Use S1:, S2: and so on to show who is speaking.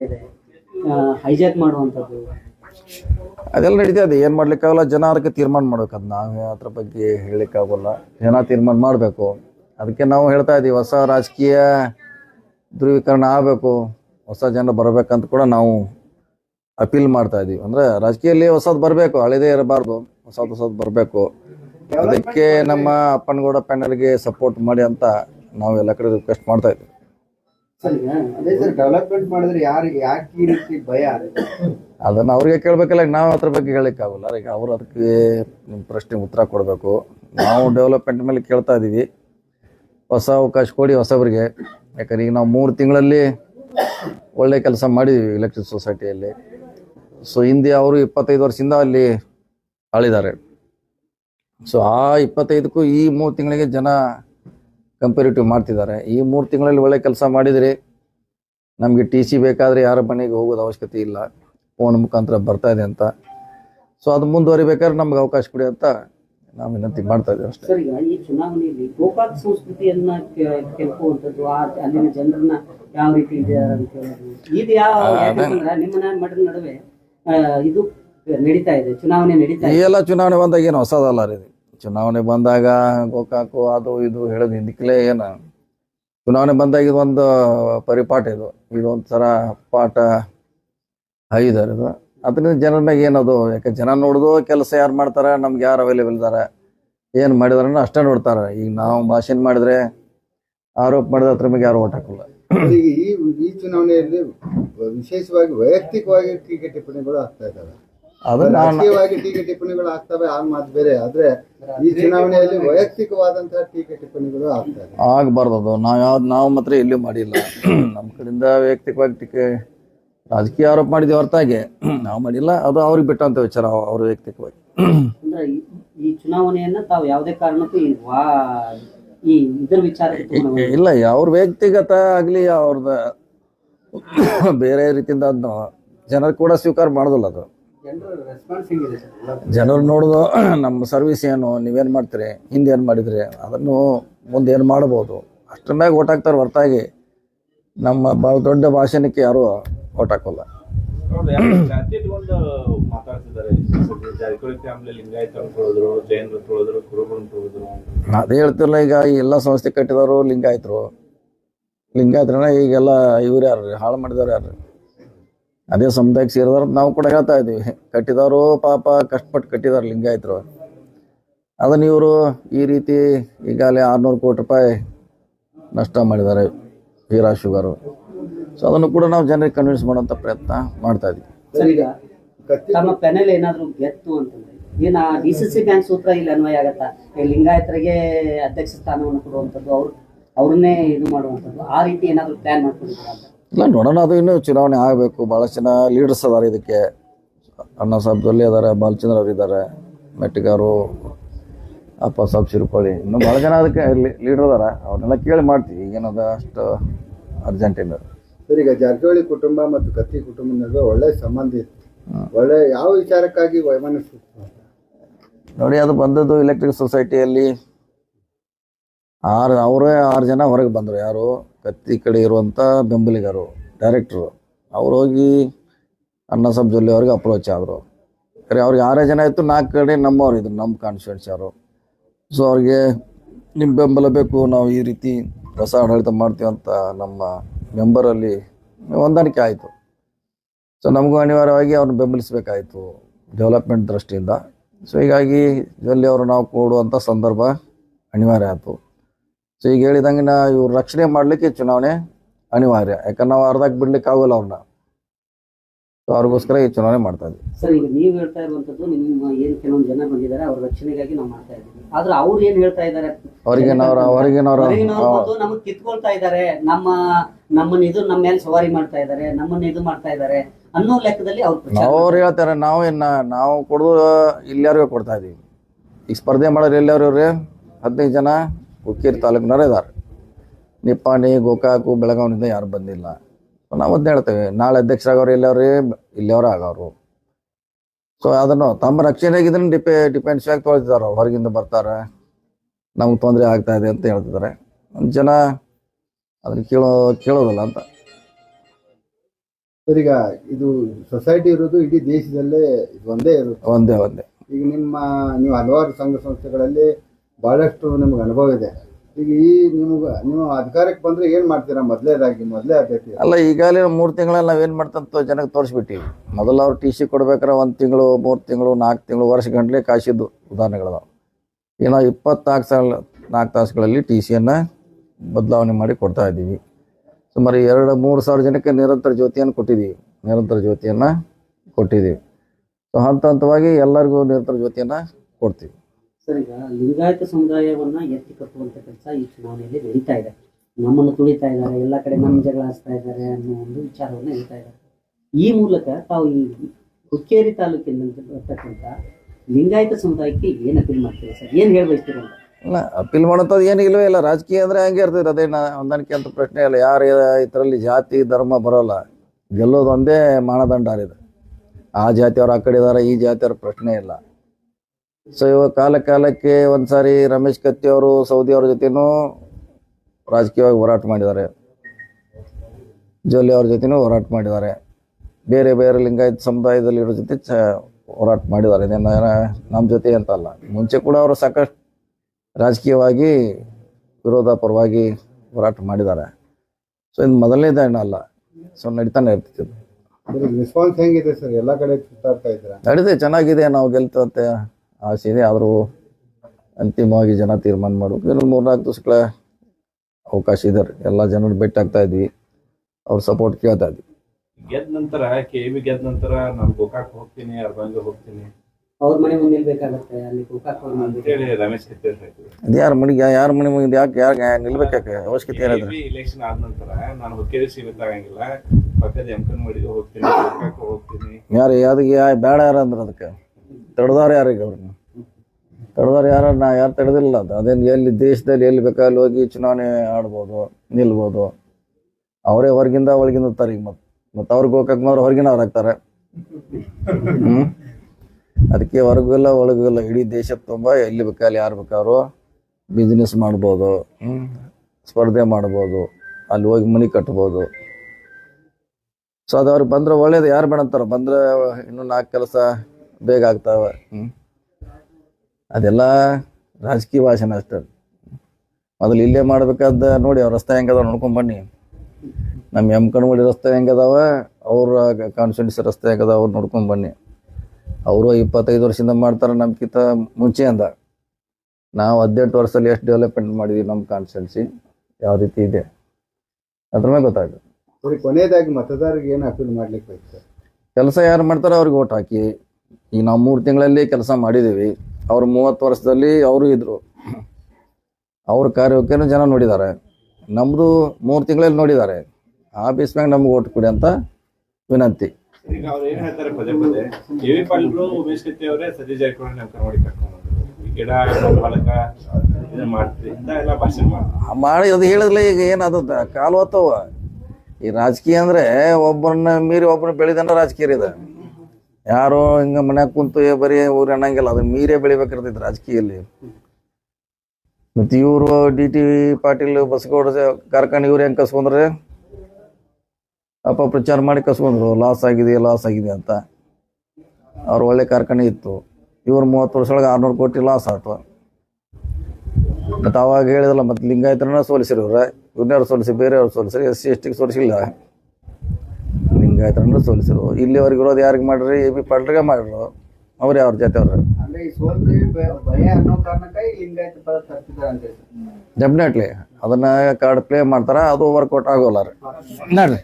S1: ಇದೆ. ಹೈಜಾಕ್ ಮಾಡುವಂಥದ್ದು.
S2: ಅದೆಲ್ಲ ನಡೀತದೆ ಏನು ಮಾಡ್ಲಿಕ್ಕಾಗಲ್ಲ? ಜನ ಅದಕ್ಕೆ ತೀರ್ಮಾನ ಮಾಡ್ಬೇಕು. ಅದು ನಾವು ಅದ್ರ ಬಗ್ಗೆ ಹೇಳಲಿಕ್ಕಾಗಲ್ಲ. ಜನ ತೀರ್ಮಾನ ಮಾಡಬೇಕು. ಅದಕ್ಕೆ ನಾವು ಹೇಳ್ತಾ ಇದ್ದೀವಿ ಹೊಸ ರಾಜಕೀಯ ಧ್ರುವೀಕರಣ ಆಗಬೇಕು. ಹೊಸ ಜನ ಬರಬೇಕಂತ ಕೂಡ ನಾವು ಅಪೀಲ್ ಮಾಡ್ತಾ ಇದೀವಿ. ಅಂದ್ರೆ ರಾಜಕೀಯದಲ್ಲಿ ಹೊಸದು ಬರಬೇಕು. ಹಳೇದೇ ಇರಬಾರ್ದು. ಹೊಸದು ಹೊಸದು ಬರಬೇಕು. ಅದಕ್ಕೆ ನಮ್ಮ ಅಪ್ಪನಗೌಡ ಪ್ಯಾನಲ್ಗೆ ಸಪೋರ್ಟ್ ಮಾಡಿ ಅಂತ ನಾವು ಎಲ್ಲ ಕಡೆ ರಿಕ್ವೆಸ್ಟ್ ಮಾಡ್ತಾ ಇದ್ದೀವಿ.
S1: ಸರ್
S3: ಅದೇ ಸರ್ ಡೆವಲಪ್ಮೆಂಟ್ ಮಾಡಿದ್ರೆ ಯಾರಿಗೆ, ಯಾಕೆ ಈ ರೀತಿ ಭಯ
S2: ಅದನ್ನು ಅವ್ರಿಗೆ ಕೇಳಬೇಕಲ್ಲ ನಾವು ಅದ್ರ ಬಗ್ಗೆ ಹೇಳಲಿಕ್ಕಾಗಲ್ಲ ಈಗ ಅವ್ರು ಅದಕ್ಕೆ ನಿಮ್ಮ ಪ್ರಶ್ನೆಗೆ ಉತ್ತರ ಕೊಡಬೇಕು. ನಾವು ಡೆವಲಪ್ಮೆಂಟ್ ಮೇಲೆ ಕೇಳ್ತಾ ಇದ್ದೀವಿ ಹೊಸ ಅವಕಾಶ ಕೊಡಿ ಹೊಸಬ್ರಿಗೆ. ಯಾಕಂದ್ರೆ ಈಗ ನಾವು ಮೂರು ತಿಂಗಳಲ್ಲಿ ಒಳ್ಳೆ ಕೆಲಸ ಮಾಡಿದ್ದೀವಿ ಎಲೆಕ್ಟ್ರಿಕ್ ಸೊಸೈಟಿಯಲ್ಲಿ ಸೊ ಹಿಂದೆ ಅವರು ಇಪ್ಪತ್ತೈದು ವರ್ಷದಿಂದ ಅಲ್ಲಿ ಆಳಿದ್ದಾರೆ ಸೊ ಆ ಇಪ್ಪತ್ತೈದಕ್ಕೂ ಈ ಮೂರು ತಿಂಗಳಿಗೆ ಜನ ಕಂಪೇರಿಟಿವ್ ಮಾಡ್ತಿದ್ದಾರೆ. ಈ ಮೂರು ತಿಂಗಳಲ್ಲಿ ಒಳ್ಳೆ ಕೆಲಸ ಮಾಡಿದರೆ ನಮಗೆ ಟಿ ಸಿ ಬೇಕಾದರೆ ಯಾರ ಮನೆಗೆ ಹೋಗೋದು ಅವಶ್ಯಕತೆ ಇಲ್ಲ. ಫೋನ್ ಮುಖಾಂತರ ಬರ್ತಾ ಇದೆ ಅಂತ. ಸೊ ಅದು ಮುಂದುವರಿಬೇಕಾದ್ರೆ ನಮ್ಗೆ ಅವಕಾಶ ಕೊಡಿ ಅಂತ ನಾವು ವಿನಂತಿ ಮಾಡ್ತಾ ಇದ್ದೇವೆ ಅಷ್ಟೇ.
S1: ಈ ಚುನಾವಣೆಯಲ್ಲಿ ಗೋಕಾಕ್ ಸಂಸ್ಕೃತಿಯನ್ನ ಕೆಲ್ಕುವಂಥದ್ದು ಅಲ್ಲಿನ ಜನರನ್ನ ಯಾವ ರೀತಿ ಇದೆ ಅಂತ ಇದು ಯಾವ ಯಾಕಂದ್ರೆ ನಿಮ್ಮ ಮಠದ ನಡುವೆ ಇದು ನಡೀತಾ ಇದೆ ಚುನಾವಣೆ ನಡೀತಾ
S2: ಈ
S1: ಇದೆ
S2: ಎಲ್ಲ ಚುನಾವಣೆ ಬಂದಾಗ ಏನು ಹೊಸದಲ್ಲ ರೀ. ಚುನಾವಣೆ ಬಂದಾಗ ಗೋಕಾಕು ಅದು ಇದು ಹೇಳೋದು ಹಿಂದಿಕ್ಲೇ ಏನು? ಚುನಾವಣೆ ಬಂದಾಗ ಇದೊಂದು ಪರಿಪಾಠ ಇದು. ಇದೊಂದು ಪಾಠ ಹೈದಾರ ಇದು. ಅದರಿಂದ ಜನರ ಮ್ಯಾಗ ಏನದು? ಯಾಕೆ ಜನ ನೋಡೋದು ಕೆಲಸ ಯಾರು ಮಾಡ್ತಾರೆ? ನಮ್ಗೆ ಯಾರು ಅವೈಲೇಬಲ್ ಇದ್ದಾರೆ ಏನು ಮಾಡಿದಾರೆ ಅಷ್ಟೇ ನೋಡ್ತಾರೆ. ಈಗ ನಾವು ಭಾಷೆನ್ ಮಾಡಿದ್ರೆ ಆರೋಪ ಮಾಡಿದ್ರೆ ಅದ್ರ ಮೇಲೆ ಯಾರು ಓಟ್ ಹಾಕಲ್ಲ
S3: ಈ ಚುನಾವಣೆಯಲ್ಲಿ ವಿಶೇಷವಾಗಿ ವೈಯಕ್ತಿಕವಾಗಿ ಟೀಕೆ ಟಿಪ್ಪಣಿಗಳು ಆಗ್ತಾ ಇದ್ದಾವೆ. ರಾಜಕೀಯವಾಗಿ ಟೀಕೆ ಟಿಪ್ಪಣಿಗಳು ಆಗ್ತವೆ ಆ ಮಾತು ಬೇರೆ. ಆದ್ರೆ ಈ ಚುನಾವಣೆಯಲ್ಲಿ ವೈಯಕ್ತಿಕವಾದಂತಹ ಟೀಕೆ ಟಿಪ್ಪಣಿಗಳು ಆಗ್ತವೆ.
S2: ಆಗಬಾರ್ದು ಅದು ನಾವು ಯಾವ್ದು ನಾವು ಮಾತ್ರ ಎಲ್ಲಿಯೂ ಮಾಡಿಲ್ಲ. ನಮ್ಮ ಕಡೆಯಿಂದ ವೈಯಕ್ತಿಕವಾಗಿ ಟೀಕೆ ರಾಜಕೀಯ ಆರೋಪ ಮಾಡಿದ್ವಿ ಹೊರತಾಗಿ ನಾವು ಮಾಡಿಲ್ಲ ಅದು ಅವ್ರಿಗೆ ಬಿಟ್ಟಂತ ವಿಚಾರ ಅವ್- ಅವ್ರ ವೈಯಕ್ತಿಕವಾಗಿ.
S1: ಅಂದ್ರೆ ಈ- ಈ ಚುನಾವಣೆಯನ್ನ ತಾವು ಯಾವುದೇ ಕಾರಣಕ್ಕೂ ಈ ವಾ ಈ ಇದ್ರ ತಗೊಂಡು
S2: ಇಲ್ಲ ಅವ್ರ ವ್ಯಕ್ತಿಗತ ಆಗಲಿ ಅವ್ರದ ಬೇರೆ ರೀತಿಯಿಂದ ಅದನ್ನ ಜನರು ಕೂಡ ಸ್ವೀಕಾರ ಮಾಡೋದಿಲ್ಲ ಅದು.
S3: ಜನರ
S2: ನೋಡೋದು ನಮ್ಮ ಸರ್ವಿಸ್ ಏನು ನೀವೇನು ಮಾಡ್ತೀರಿ ಹಿಂದೆ ಏನು ಮಾಡಿದ್ರಿ ಅದನ್ನು ಮುಂದೆ ಏನು ಮಾಡ್ಬೋದು. ಅಷ್ಟರ ಮ್ಯಾಗ ಓಟ್ ಹಾಕ್ತಾರೆ ಹೊರತಾಗಿ. ನಮ್ಮ ಭಾಳ ದೊಡ್ಡ ಭಾಷಣಕ್ಕೆ ಯಾರು ಓಟ್ ಹಾಕೋಲ್ಲ. ಅದೇ ಹೇಳ್ತಿರಲ್ಲ ಈಗ ಎಲ್ಲ ಸಂಸ್ಥೆ ಕಟ್ಟಿದವರು ಲಿಂಗಾಯತರು. ಲಿಂಗಾಯತ್ರನ ಈಗೆಲ್ಲ ಇವ್ರು ಯಾರು ಹಾಳು ಮಾಡಿದವ್ರು ಯಾರು ಅದೇ ಸಮುದಾಯಕ್ಕೆ ಸೇರಿದವ್ರು ನಾವು ಕೂಡ ಹೇಳ್ತಾ ಇದ್ದೀವಿ. ಕಟ್ಟಿದವರು ಪಾಪ ಕಷ್ಟಪಟ್ಟು ಕಟ್ಟಿದಾರೆ ಲಿಂಗಾಯತರು. ಅದನ್ನು ಇವರು ಈ ರೀತಿ ಈಗಾಗಲೇ ಆರುನೂರು ಕೋಟಿ ರೂಪಾಯಿ ನಷ್ಟ ಮಾಡಿದ್ದಾರೆ ಹೀರಾ ಶುಗರು. ಸೊ ಅದನ್ನು ಕೂಡ ನಾವು ಜನರಿಗೆ ಕನ್ವಿನ್ಸ್ ಮಾಡೋಂಥ ಪ್ರಯತ್ನ ಮಾಡ್ತಾ ಇದ್ದೀವಿ.
S1: ತಮ್ಮ ಪೆನಲ್ ಏನಾದ್ರು ಗೆತ್ತು ಬ್ಯಾಂಕ್ ಸೂತ್ರ ಇಲ್ಲಿ ಅನ್ವಯ ಅಧ್ಯಕ್ಷ ಸ್ಥಾನವನ್ನು ಕೊಡುವಂಥದ್ದು, ಅವ್ರು ಅವ್ರನ್ನೇ ಇದು ಮಾಡುವಂಥದ್ದು, ಆ ರೀತಿ ಏನಾದರೂ ಪ್ಲಾನ್ ಮಾಡ್ಕೊಂಡಿದ್ದಾರೆ?
S2: ಇಲ್ಲ ನೋಡೋಣ ಅದು ಇನ್ನೂ ಚುನಾವಣೆ ಆಗಬೇಕು. ಭಾಳಷ್ಟು ಜನ ಲೀಡರ್ಸ್ ಅದಾರೆ ಇದಕ್ಕೆ. ಅಣ್ಣ ಸಾಹೇಬ್ ಜೊಲ್ಲೆ ಅದಾರೆ ಬಾಲಚಂದ್ರ ಅವ್ರು ಇದ್ದಾರೆ ಮೆಟ್ಟಿಗಾರು ಅಪ್ಪ ಸಾಬ್ ಶಿರ್ಕೊಳ್ಳಿ ಇನ್ನೂ ಭಾಳ ಜನ ಅದಕ್ಕೆ ಲೀಡರ್ ಅದಾರ. ಅವ್ರನ್ನೆಲ್ಲ ಕೇಳಿ ಮಾಡ್ತೀವಿ. ಈಗೇನದ ಅಷ್ಟು ಅರ್ಜೆಂಟ್ ಇಲ್ಲ.
S3: ಸರ್ ಈಗ ಜಾರಕಿಹೊಳಿ ಕುಟುಂಬ ಮತ್ತು ಕತ್ತಿ ಕುಟುಂಬದ ನಡುವೆ ಒಳ್ಳೆ ಸಂಬಂಧ ಇತ್ತು. ಒಳ್ಳೆ ಯಾವ ವಿಚಾರಕ್ಕಾಗಿ ವೈಮನಸ್ಸು
S2: ನೋಡಿ ಅದು ಬಂದದ್ದು ಎಲೆಕ್ಟ್ರಿಕ್ ಸೊಸೈಟಿಯಲ್ಲಿ ಆರು ಅವರೇ ಆರು ಜನ ಹೊರಗೆ ಬಂದರು ಯಾರು? ಕತ್ತಿ ಕಡೆ ಇರುವಂಥ ಬೆಂಬಲಿಗರು ಡೈರೆಕ್ಟ್ರು ಅವ್ರು ಹೋಗಿ ಅನ್ನ ಸಾಬ್ ಜೊಲ್ಲೆ ಅವ್ರಿಗೆ ಅಪ್ರೋಚ್ ಆದರು. ಖರೆ ಅವ್ರಿಗೆ ಆರೇ ಜನ ಇತ್ತು, ನಾಲ್ಕು ಕಡೆ ನಮ್ಮವ್ರು ಇದ್ರು ನಮ್ಮ ಕಾನ್ಸ್ಟಿಟ್ಯೂನ್ಸ್ ಅವರು. ಸೊ ಅವ್ರಿಗೆ ನಿಮ್ಮ ಬೆಂಬಲ ಬೇಕು, ನಾವು ಈ ರೀತಿ ರಸ ಆಡಳಿತ ಮಾಡ್ತೀವಿ ಅಂತ ನಮ್ಮ ಮೆಂಬರಲ್ಲಿ ಹೊಂದಾಣಿಕೆ ಆಯಿತು. ಸೊ ನಮಗೂ ಅನಿವಾರ್ಯವಾಗಿ ಅವ್ರನ್ನ ಬೆಂಬಲಿಸಬೇಕಾಯಿತು ಡೆವಲಪ್ಮೆಂಟ್ ದೃಷ್ಟಿಯಿಂದ. ಸೊ ಹೀಗಾಗಿ ಜೊಲ್ಲೆ ಅವರು ನಾವು ಕೊಡುವಂಥ ಸಂದರ್ಭ ಅನಿವಾರ್ಯ ಆಯಿತು. ಸೊ ಈಗ ಹೇಳಿದಂಗೆ ನಾ ಇವ್ರು ರಕ್ಷಣೆ ಮಾಡಲಿಕ್ಕೆ ಚುನಾವಣೆ ಅನಿವಾರ್ಯ. ಯಾಕಂದ್ರೆ ನಾವು ಅರ್ಧಕ್ಕೆ ಬಿಡ್ಲಿಕ್ಕೆ ಆಗೋಲ್ಲ ಅವ್ರನ್ನ. ಸೊ ಅವ್ರಿಗೋಸ್ಕರ ಈ ಚುನಾವಣೆ ಮಾಡ್ತಾ ಇದ್ವಿ
S1: ಸರ್ ಈಗ ನೀವು ಹೇಳ್ತಾ ಇರುವಂತದ್ದು ನಿಮ್ಮ ಏನ್ ಕೆಲವೊಂದು ಜನ ಬಂದಿದ್ದಾರೆ ಅವ್ರ ರಕ್ಷಣೆಗಾಗಿ ನಾವು ಮಾಡ್ತಾ ಇದ್ದೀವಿ. ಆದ್ರೆ ಅವ್ರು ಏನ್ ಹೇಳ್ತಾ ಇದ್ದಾರೆ?
S2: ಹೊರಗಿನವ್ರ ಹೊರಗಿನವ್ರ
S1: ಹೊರಗಿನವ್ರು ಬಂದು ನಮಗ್ ಕಿತ್ಕೊಳ್ತಾ ಇದ್ದಾರೆ. ನಮ್ಮ ನಮ್ಮನ್ನ ಇದು ನಮ್ಮ ಮೇಲೆ ಸವಾರಿ ಮಾಡ್ತಾ ಇದ್ದಾರೆ ನಮ್ಮನ್ನ ಇದು ಮಾಡ್ತಾ ಇದ್ದಾರೆ ಅನ್ನೋ ಲೆಕ್ಕದಲ್ಲಿ ಅವ್ರು
S2: ಹೇಳ್ತಾರೆ ನಾವು ಏನ ನಾವು ಕೊಡೋದು ಇಲ್ಲಾರಿಗೂ ಕೊಡ್ತಾ ಇದೀವಿ ಈಗ ಸ್ಪರ್ಧೆ ಮಾಡೋರು ಎಲ್ಲಾರು ಇವ್ರಿ ಹದಿನೈದು ಜನ? ಹುಕ್ಕೇರಿ ತಾಲೂಕಿನವ್ರು ಇದ್ದಾರೆ ನಿಪ್ಪಾಣಿ ಗೋಕಾಕು ಬೆಳಗಾವಿನಿಂದ ಯಾರು ಬಂದಿಲ್ಲ. ನಾವು ಅದನ್ನ ಹೇಳ್ತೇವೆ. ನಾಳೆ ಅಧ್ಯಕ್ಷರಾಗವ್ರು ಎಲ್ಲವ್ರಿ ಇಲ್ಲಿಯವರೇ ಆಗವ್ರು. ಸೊ ಅದನ್ನು ತಮ್ಮ ರಕ್ಷಣೆಗೆ ಇದನ್ನು ಡಿಪೆ ಡಿಪೆಂಡ್ಸ್ ಆಗಿ ತೊಳ್ತಿದ್ದಾರೆ ಅವ್ರು ಹೊರಗಿಂದ ಬರ್ತಾರೆ. ನಮ್ಗೆ ತೊಂದರೆ ಆಗ್ತಾ ಇದೆ ಅಂತ ಹೇಳ್ತಿದ್ದಾರೆ. ಜನ ಅದನ್ನ ಕೇಳೋ ಕೇಳೋದಲ್ಲ ಅಂತ.
S3: ಸರ್ ಈಗ ಇದು ಸೊಸೈಟಿ ಇರೋದು ಇಡೀ ದೇಶದಲ್ಲೇ ಇದು ಒಂದೇ ಇರುತ್ತೆ.
S2: ಒಂದೇ ಒಂದೇ.
S3: ಈಗ ನಿಮ್ಮ ನೀವು ಹಲವಾರು ಸಂಘ ಸಂಸ್ಥೆಗಳಲ್ಲಿ ಬಹಳಷ್ಟು ನಿಮ್ಗೆ ಅನುಭವ ಇದೆ. ಈಗ ಈ ನಿಮ್ಗೆ ನೀವು ಅಧಿಕಾರಕ್ಕೆ ಬಂದ್ರೆ ಏನು ಮಾಡ್ತೀರಾ? ಮೊದಲೇದಾಗಿ, ಮೊದಲೇ ಆಗ್ತೈತಿ
S2: ಅಲ್ಲ, ಈಗಾಗಲೇ ಮೂರು ತಿಂಗಳಲ್ಲಿ ನಾವೇನು ಮಾಡ್ತಂತ ಜನಕ್ಕೆ ತೋರಿಸ್ಬಿಟ್ಟಿವಿ. ಮೊದಲು ಅವ್ರು ಟಿ ಸಿ ಕೊಡ್ಬೇಕಾರೆ ಒಂದು ತಿಂಗಳು, ಮೂರು ತಿಂಗಳು, ನಾಲ್ಕು ತಿಂಗಳು, ವರ್ಷ ಗಂಟ್ಲೆ ಕಾಸಿದ್ದು ಉದಾಹರಣೆಗಳದಾವ ಈಗ ನಾವು ಇಪ್ಪತ್ನಾಲ್ಕು ಸಾಲ, ನಾಲ್ಕು ತಾಸುಗಳಲ್ಲಿ ಟಿ ಸಿಯನ್ನು ಬದಲಾವಣೆ ಮಾಡಿ ಕೊಡ್ತಾ ಇದ್ದೀವಿ. ಸುಮಾರು ಎರಡು, ಮೂರು ಸಾವಿರ ಜನಕ್ಕೆ ನಿರಂತರ ಜ್ಯೋತಿಯನ್ನು ಕೊಟ್ಟಿದ್ದೀವಿ. ನಿರಂತರ ಜ್ಯೋತಿಯನ್ನು ಕೊಟ್ಟಿದ್ದೀವಿ. ಸೊ ಹಂತ ಹಂತವಾಗಿ ಎಲ್ಲರಿಗೂ ನಿರಂತರ ಜ್ಯೋತಿಯನ್ನು ಕೊಡ್ತೀವಿ.
S1: ಸರ್ ಈಗ ಲಿಂಗಾಯತ ಸಮುದಾಯವನ್ನ ಎತ್ತಿ ಕಟ್ಟುವಂತ ಕೆಲಸ ಈ ಚುನಾವಣೆಯಲ್ಲಿ ನಡೀತಾ ಇದೆ. ನಮ್ಮನ್ನು ತುಳಿತಾ ಇದ್ದಾರೆ, ಎಲ್ಲ ಕಡೆ ನಮ್ಮ ಜಗಳ ಹಚ್ತಾ ಇದ್ದಾರೆ ಅನ್ನೋ ಒಂದು ವಿಚಾರವನ್ನ ಹೇಳ್ತಾ ಇದ್ದಾರೆ. ಈ ಮೂಲಕ ತಾವು ಈ ಹುಕ್ಕೇರಿ ತಾಲೂಕಿನಲ್ಲಿ ಬರ್ತಕ್ಕಂಥ ಲಿಂಗಾಯತ ಸಮುದಾಯಕ್ಕೆ ಏನ್ ಅಪೀಲ್ ಮಾಡ್ತೀವಿ ಸರ್? ಏನ್ ಹೇಳ್ಬಯಸ್ತೀರ
S2: ಅಲ್ಲ, ಅಪೀಲ್ ಮಾಡೋಂಥದ್ದು ಏನು ಇಲ್ಲವೇ ಇಲ್ಲ. ರಾಜಕೀಯ ಅಂದ್ರೆ ಹಂಗೆ ಇರ್ತೈತೆ. ಅದೇ ಹೊಂದಾಣಿಕೆ ಅಂತ ಪ್ರಶ್ನೆ ಇಲ್ಲ. ಯಾರು ಇದರಲ್ಲಿ ಜಾತಿ, ಧರ್ಮ ಬರೋಲ್ಲ. ಗೆಲ್ಲೋದು ಒಂದೇ ಮಾನದಂಡ ಇದೆ ಆ ಜಾತಿಯವ್ರು ಆ ಕಡೆ ಇದಾರೆ, ಈ ಜಾತಿಯವ್ರ ಪ್ರಶ್ನೆ ಇಲ್ಲ. ಸೊ ಇವಾಗ ಕಾಲ ಕಾಲಕ್ಕೆ ಒಂದ್ಸಾರಿ ರಮೇಶ್ ಕತ್ತಿ ಅವರು ಸೌದಿ ಅವ್ರ ಜೊತೆನೂ ರಾಜಕೀಯವಾಗಿ ಹೋರಾಟ ಮಾಡಿದ್ದಾರೆ. ಜೋಲಿ ಅವ್ರ ಜೊತೆನೂ ಹೋರಾಟ ಮಾಡಿದ್ದಾರೆ. ಬೇರೆ ಬೇರೆ ಲಿಂಗಾಯತ ಸಮುದಾಯದಲ್ಲಿ ಇರೋ ಜೊತೆ ಚ ಹೋರಾಟ ಮಾಡಿದ್ದಾರೆ. ಇದೇನು ನಮ್ಮ ಜೊತೆ ಅಂತ ಅಲ್ಲ. ಮುಂಚೆ ಕೂಡ ಅವರು ಸಾಕಷ್ಟು ರಾಜಕೀಯವಾಗಿ ವಿರೋಧ ಪರವಾಗಿ ಹೋರಾಟ ಮಾಡಿದ್ದಾರೆ. ಸೊ ಇದು ಮೊದಲನೇದೇ ಅಲ್ಲ. ಸೊ ನಡೀತಾನೆ ಇರ್ತಿತ್ತು
S3: ರೆಸ್ಪಾನ್ಸ್ ಹೆಂಗಿದೆ ಸರ್? ಎಲ್ಲ ಕಡೆ ಸುತ್ತಾಡ್ತಾ ಇದ್ದೀರಾ?
S2: ನಡೀತೆ ಚೆನ್ನಾಗಿದೆ. ನಾವು ಗೆಲ್ತಂತೆ ಆಸೆ ಇದೆ. ಆದರೂ ಅಂತಿಮವಾಗಿ ಜನ ತೀರ್ಮಾನ ಮಾಡಬೇಕು. ಇನ್ನೊಂದು ಮೂರ್ನಾಲ್ಕು ದಿವಸಗಳ ಅವಕಾಶ ಇದೆ ಎಲ್ಲ ಜನರು ಭೇಟಿ ಆಗ್ತಾ ಇದ್ವಿ. ಅವ್ರ ಸಪೋರ್ಟ್ ಕೇಳ್ತಾ ಇದ್ವಿ.
S4: ಗೆದ್ದ ನಂತರ ಕೆ ಬಿ ಗೆದ್ದ ನಂತರ ನಾನು ಗೋಕಾಕ್ ಹೋಗ್ತೀನಿ ಅರ್ಬಂಗ ಹೋಗ್ತೀನಿ.
S1: ಅವ್ರ ಮನೆ ಮುಂದೆ ನಿಲ್ಬೇಕಾಗತ್ತೆ? ಅಲ್ಲಿ ಗೋಕಾಕ್
S4: ಅಂತೇಳಿ ರಮೇಶ್ ಕತ್ತಿ ಅವ್ರು ಹೇಳ್ತಿದ್ರು
S2: ಅದು ಯಾರ ಮನೆಗೆ ಯಾರ ಮನೆ ಮುಂದೆ ಯಾಕೆ ಯಾಕೆ? ನಿಲ್ಬೇಕಾಕೆ ಅವಶ್ಯಕತೆ ಏನಾದ್ರೆ
S4: ಇಲೆಕ್ಷನ್ ಆದ ನಂತರ ನಾನು ಹುಕ್ಕೇರಿ ಸೀಮಿತ ಆಗಂಗಿಲ್ಲ. ಪಕ್ಕದ ಎಮ್ಕನ್ ಮಡಿಗೆ ಹೋಗ್ತೀನಿ ಗೋಕಾಕ್ ಹೋಗ್ತೀನಿ.
S2: ಯಾರು ಯಾವ್ದು ಯಾ ಬೇಡ ಯಾರು ಅಂದ್ರೆ ಅದಕ್ಕೆ? ತಡೆದವ್ರು ಯಾರಿಗೆ ಅವ್ರನ್ನ ತಡೆದವ್ರು ಯಾರು ನಾ ಯಾರು ತಡೆದಿಲ್ಲ ಅದು. ಅದೇನು ಎಲ್ಲಿ ದೇಶದಲ್ಲಿ ಎಲ್ಲಿ ಬೇಕಾದಲ್ಲಿ ಹೋಗಿ ಚುನಾವಣೆ ಆಡ್ಬೋದು, ನಿಲ್ಬೋದು. ಅವರೇ ಹೊರಗಿಂದ ಒಳಗಿಂದ ಈಗ ಮತ್ತೆ ಮತ್ತು ಅವ್ರಿಗೆ ಹೋಗಕ್ಕೆ ಮಾತ್ರ ಹೊರಗಿನ ಅವ್ರು ಹಾಕ್ತಾರೆ ಅದಕ್ಕೆ ಒಳಗೂ ಇಲ್ಲ ಇಡೀ ದೇಶದ ತುಂಬ ಎಲ್ಲಿ ಬೇಕಾದಲ್ಲಿ ಯಾರು ಬೇಕಾದ್ರು ಬಿಸ್ನೆಸ್ ಮಾಡ್ಬೋದು? ಸ್ಪರ್ಧೆ ಮಾಡ್ಬೋದು. ಅಲ್ಲಿ ಹೋಗಿ ಮನೆ ಕಟ್ಬೋದು. ಸೊ ಅದು ಅವ್ರಿಗೆ ಬಂದ್ರೆ ಒಳ್ಳೇದು. ಯಾರು ಬೇಡ ಅಂತಾರ ಬಂದ್ರೆ ಇನ್ನೂ ನಾಲ್ಕು ಕೆಲಸ ಬೇಗ ಆಗ್ತಾವ. ಹ್ಞೂ ಅದೆಲ್ಲ ರಾಜಕೀಯ ಭಾಷಣ ಅಷ್ಟೇ ಮೊದಲು ಇಲ್ಲೇ ಮಾಡ್ಬೇಕಾದ ನೋಡಿ ಅವ್ರ ರಸ್ತೆ ಹೆಂಗದ ನೋಡ್ಕೊಂಡ್ ಬನ್ನಿ. ನಮ್ಮ ಎಂ ಕಣ್ಮಡಿ ರಸ್ತೆ ಹೆಂಗದಾವ ಅವ್ರ ಕಾನ್ಸ್ಟಿಟ್ಯೂನ್ಸಿ ರಸ್ತೆ ಹೆಂಗದ ಅವ್ರು ನೋಡ್ಕೊಂಡ್ ಬನ್ನಿ. ಅವರು ಇಪ್ಪತ್ತೈದು ವರ್ಷದಿಂದ ಮಾಡ್ತಾರೆ ನಮ್ಗಿಂತ ಮುಂಚೆ ಅಂದ. ನಾವು ಹದಿನೆಂಟು ವರ್ಷದಲ್ಲಿ ಎಷ್ಟು ಡೆವಲಪ್ಮೆಂಟ್ ಮಾಡಿದ್ವಿ ನಮ್ಮ ಕಾನ್ಸ್ಟಿಟ್ಯೂನ್ಸಿ ಯಾವ ರೀತಿ ಇದೆ? ಅದ್ರ ಮೇಲೆ ಗೊತ್ತಾಗುತ್ತೆ
S3: ಕೊನೆಯದಾಗಿ ಮತದಾರರಿಗೆ ಏನು ಅಪೀಲ್ ಮಾಡ್ಲಿಕ್ಕೆ
S2: ಕೆಲಸ ಯಾರು ಮಾಡ್ತಾರೋ ಅವ್ರಿಗೆ ಓಟ್ ಹಾಕಿ. ಈಗ ನಾವು ಮೂರು ತಿಂಗಳಲ್ಲಿ ಕೆಲಸ ಮಾಡಿದ್ದೀವಿ ಅವರು ಮೂವತ್ತು ವರ್ಷದಲ್ಲಿ ಅವರು ಇದ್ರು. ಅವ್ರ ಕಾರ್ಯಕ್ಕೆ ಜನ ನೋಡಿದ್ದಾರೆ. ನಮ್ಮದು ಮೂರು ತಿಂಗಳಲ್ಲಿ ನೋಡಿದ್ದಾರೆ. ಆಫೀಸ್ ಮ್ಯಾಗ ನಮ್ಗೆ ಓಟ್ ಕೊಡಿ ಅಂತ ವಿನಂತಿ.
S4: ಮಾಡಿ
S2: ಅದು ಹೇಳಿದ್ಲೆ ಈಗ ಏನದು ಕಾಲು ಹೊತ್ತವ. ಈ ರಾಜಕೀಯ ಅಂದ್ರೆ ಒಬ್ಬರನ್ನ ಮೀರಿ ಒಬ್ಬರು ಬೆಳೆದನ್ನ ರಾಜಕೀಯ ಇದೆ ಯಾರೋ ಹಿಂಗೆ ಮನ್ಯಾಗ ಕುಂತು, ಏ ಬರೀ ಊರು ಅನ್ನಂಗಿಲ್ಲ ಅದನ್ನ ಮೀರೇ ಬೆಳಿಬೇಕಿರ್ತೈತಿ ರಾಜಕೀಯಲ್ಲಿ. ಮತ್ತು ಇವರು ಡಿ ಟಿ ಪಾಟೀಲ್ ಬಸ್ಗೌಡ ಕಾರ್ಖಾನೆ ಇವ್ರು ಹೆಂಗೆ ಕಸ್ಕೊಂಡ್ರೆ? ಅಪಪ್ರಚಾರ ಮಾಡಿ ಕಸ್ಕೊಂಡ್ರು ಲಾಸ್ ಆಗಿದೆ ಲಾಸ್ ಆಗಿದೆ ಅಂತ. ಅವ್ರು ಒಳ್ಳೆ ಕಾರ್ಖಾನೆ ಇತ್ತು. ಇವ್ರು ಮೂವತ್ತು ವರ್ಷದೊಳಗೆ ಆರ್ನೂರು ಕೋಟಿ ಲಾಸ್ ಆಯ್ತು ಮತ್ತು ಅವಾಗ ಹೇಳಿದಲ್ಲ ಮತ್ತು ಲಿಂಗಾಯತರನ್ನ ಸೋಲಿಸಿರು ಇವ್ರ ಇವ್ರನ್ನ ಸೋಲಿಸಿ, ಬೇರೆಯವ್ರು ಸೋಲಿಸಿರಿ ಎಸ್ ಸಿ, ಎಸ್ ಟಿಗೆ ಸೋಲಿಸಿಲ್ಲ. ಲಿಂಗಾಯತರನ್ನ ಸೋಲಿಸಿರು. ಇಲ್ಲಿವರೆಗೆ ಇರೋದು ಯಾರಿಗೆ ಮಾಡ್ರಿ? ಎ ಬಿ ಪಾಟ್ರಿಗೆ ಮಾಡ್ರು. ಅವ್ರು ಯಾವ್ರ ಜೊತೆ ಅವ್ರ?
S3: ಅಂದ್ರೆ ಈ ಸೋಲ್ತಿ ಭಯ ಅನ್ನೋ ಕಾರಣಕ್ಕಾಗಿ ಲಿಂಗಾಯತ ಪದ ತರ್ತಿದ್ದಾರೆ ಅಂತ
S2: ಡೆಫಿನೆಟ್ಲಿ ಅದನ್ನ ಕಾರ್ಡ್ ಪ್ಲೇ ಮಾಡ್ತಾರ ಅದು ವರ್ಕೌಟ್ ಆಗೋಲ್ಲ ರೀ. ನೋಡ್ರಿ.